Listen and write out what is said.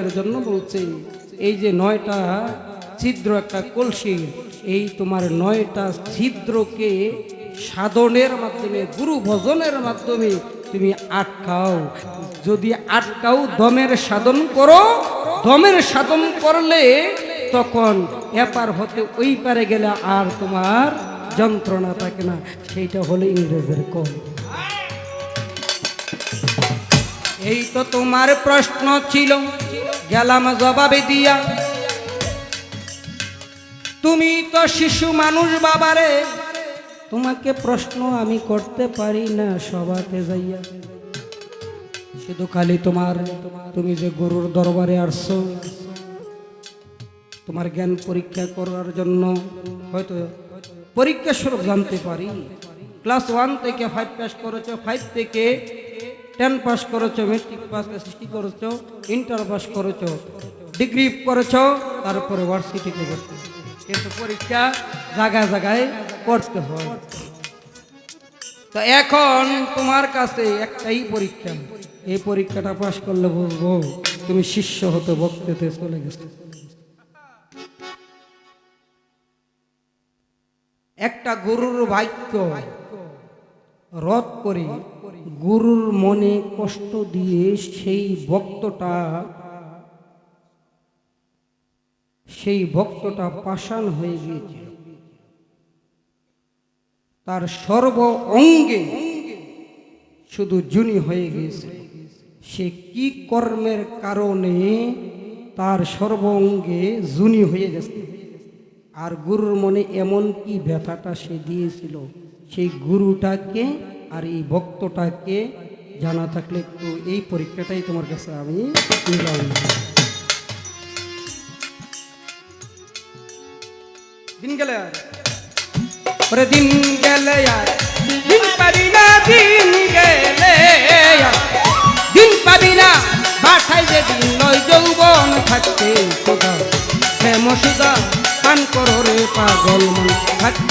এর জন্য বলছে, এই যে নয়টা ছিদ্র, একটা কলসি, এই তোমার নয়টা ছিদ্রকে সাধনের মাধ্যমে, গুরু ভজনের মাধ্যমে তুমি আটকাও। যদি আটকাও, দমের সাধন করো, দমের সাধন করলে তখন এপার হতে ওই পারে গেলে আর তোমার যন্ত্রণা থাকে না। সেইটা হলো ইংরেজের কল। এই তো তোমার প্রশ্ন ছিল। গেলাম জবাবে দিয়া। তুমি তো শিশু মানুষ বাবারে, তোমাকে প্রশ্ন আমি করতে পারি না সবাতে যাইয়া। শুধু খালি তোমার, তুমি যে গরুর দরবারে আসছো, তোমার জ্ঞান পরীক্ষা করার জন্য হয়তো পরীক্ষা স্বরূপ জানতে পারি। ক্লাস ওয়ান থেকে ফাইভ পাস করেছ ফাইভ থেকে টেন পাস করেছ মেট্রিক পাস এসএসটি করেছ ইন্টার পাস করেছ ডিগ্রি করেছ, তারপরে ভার্সিটিতে গেছো কিন্তু পরীক্ষা জায়গায় জায়গায় করতে হয়। তো এখন তোমার কাছে একটাই পরীক্ষা। এই পরীক্ষাটা পাশ করলে বুঝব তুমি শিষ্য হতে বক্তৃতে চলে গেছো। একটা গরুর বাক্য রদ করে গুরুর মনে কষ্ট দিয়ে সেই ভক্তটা সেই ভক্তটা পাষাণ হয়ে গিয়েছিল। তার সর্ব অঙ্গে শুধু জুনি হয়ে গিয়েছে। সে কি কর্মের কারণে তার সর্ব অঙ্গে জুনি হয়ে গেছে? আর গুরুর মনে এমন কি ব্যথাটা সে দিয়েছিল? সেই গুরুটাকে আর এই ভক্তটাকে জানা থাকলে একটু এই পরীক্ষাটাই তোমার কাছে আমি নিলাম দিন গেলে আর। দিন গেলে দিন পাবি না, দিন গেলে দিন পাবি না বাঠাই যে দিন নয় যৌবন থাকতে সুদা। হেম সুদা পান করো রে পাগল মন